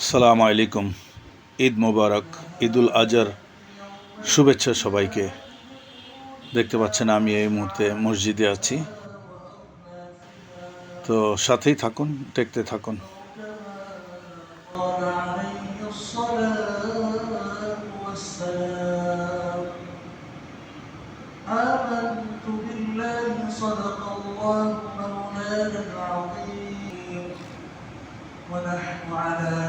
সালাম আলাইকুম ঈদ মোবারক ঈদুল আজহার শুভেচ্ছা সবাইকে দেখতে পাচ্ছেন আমি এই মুহূর্তে মসজিদে আছি তো সাথেই থাকুন দেখতে থাকুন قال عليه الصلاة والسلام آمنت بالله صدق الله مولانا العظيم ونحن على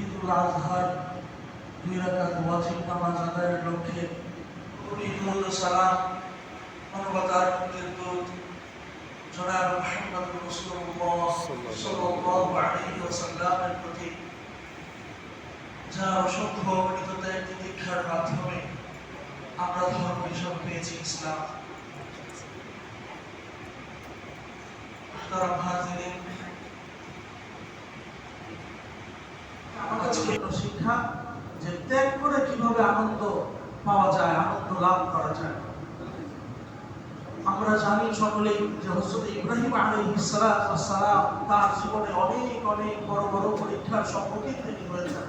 ঈদ উল আজহার দুই রাকাত ওয়াজিব নামাজ আদায়ের লক্ষ্যে ঈদুল সালাম মানবতার মুক্তির জনাব মুহাম্মদ রাসূলুল্লাহ সাল্লাল্লাহু আলাইহি ওয়াসাল্লামের প্রতি যার অসংখ্য অগণিত ত্যাগ দীক্ষার মাধ্যমে আমরা ধর্ম হিসাবে পেয়েছি ইসলাম। তারা হাজিরিন আজকে হলো শিক্ষা যে ত্যাগ করে কীভাবে আনন্দ পাওয়া যায়, আনন্দ লাভ করা যায়। আমরা জানি সকলেই যে হজরত ইব্রাহিম আলাইহিস সালাম তার জীবনে অনেক অনেক বড় বড় পরীক্ষার সম্মুখীন তিনি হয়েছেন।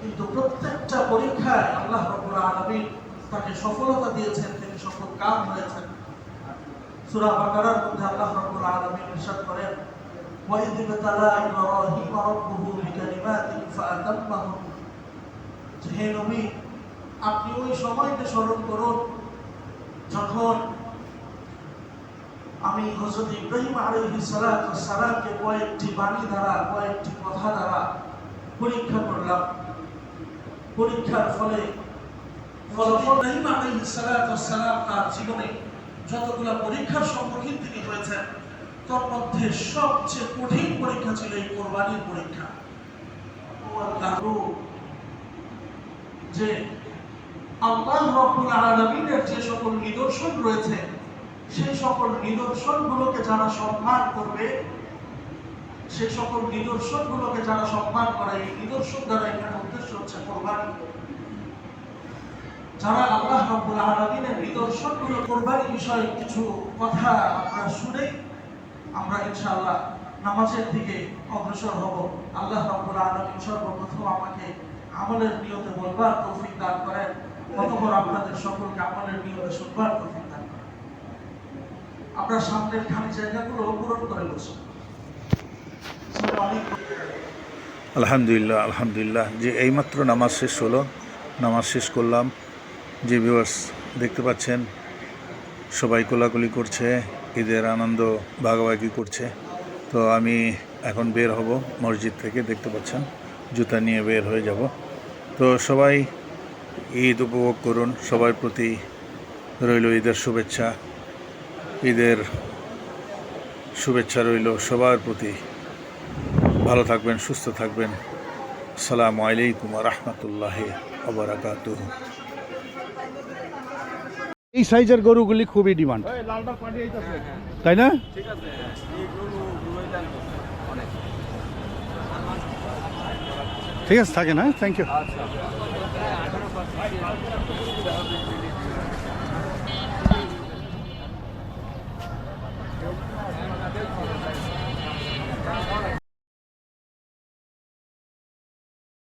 কিন্তু প্রত্যেকটা পরীক্ষায় আল্লাহ রাব্বুল আলামিন তাকে সফলতা দিয়েছেন, তিনি সফল কাম হয়েছেন। সূরা বাকারার মধ্যে আল্লাহ রাব্বুল আলামিন ইরশাদ করেন وإذ ابتلى إبراهيم ربه بكلمات فأتمهن হে নবী আপনি ওই সময়কে স্মরণ করুন যখন আমি হজরত ইব্রাহিম আলাইহিস সালামকে কয়েকটি বাণী দ্বারা কয়েকটি কথা দ্বারা পরীক্ষা করলাম পরীক্ষার ফলে ফলাফল ইব্রাহিম আলাইহিস সালাম তার জীবনে যতগুলা পরীক্ষার সম্মুখীন তিনি হয়েছেন তার মধ্যে সবচেয়ে কঠিন পরীক্ষা ছিল এই কোরবানির পরীক্ষা। যে আল্লাহ রব্বুল আলামিনের যে সকল নিদর্শন রয়েছে, সেই সকল নিদর্শনগুলোকে যারা সম্মান করবে, সেই সকল নিদর্শনগুলোকে যারা সম্মান করে, এই নিদর্শন দ্বারা এখানে উদ্দেশ্য হচ্ছে কোরবানি। যারা আল্লাহ রব্বুল আলামিনের নিদর্শনগুলো কোরবানি বিষয়ে কিছু কথা আমরা শুনে আমরা ইনশাআল্লাহ নামাজের দিকে অগ্রসর হব। আল্লাহ রাব্বুল আলামিন সর্বপ্রথম আমাকে আমলের নিয়তে বলবার তৌফিক দান করেন। অতঃপর আপনাদের সকলকে আমলের নিয়তে শুনবার তৌফিক দান করেন। আমরা সামনের খালি জায়গাগুলো পূরণ করে বসি। আলহামদুলিল্লাহ আলহামদুলিল্লাহ। যে এইমাত্র নামাজ শেষ হলো, নামাজ শেষ করলাম। যে ভিউয়ার্স দেখতে পাচ্ছেন সবাই কোলাকুলি করছে, ঈদের আনন্দ ভাগাভাগি করছে। তো আমি এখন বের হব মসজিদ থেকে, দেখতে পাচ্ছেন, জুতা নিয়ে বের হয়ে যাব। তো সবাই ঈদ উপভোগ করুন, সবার প্রতি রইল ঈদের শুভেচ্ছা। ঈদের শুভেচ্ছা রইল সবার প্রতি। ভালো থাকবেন, সুস্থ থাকবেন। সালামু আলাইকুম রহমতুল্লাহ আবরাকাতুহ এই সাইজের গরুগুলি খুবই ডিমান্ড। তাই না? ঠিক আছে। থাকে না? Thank you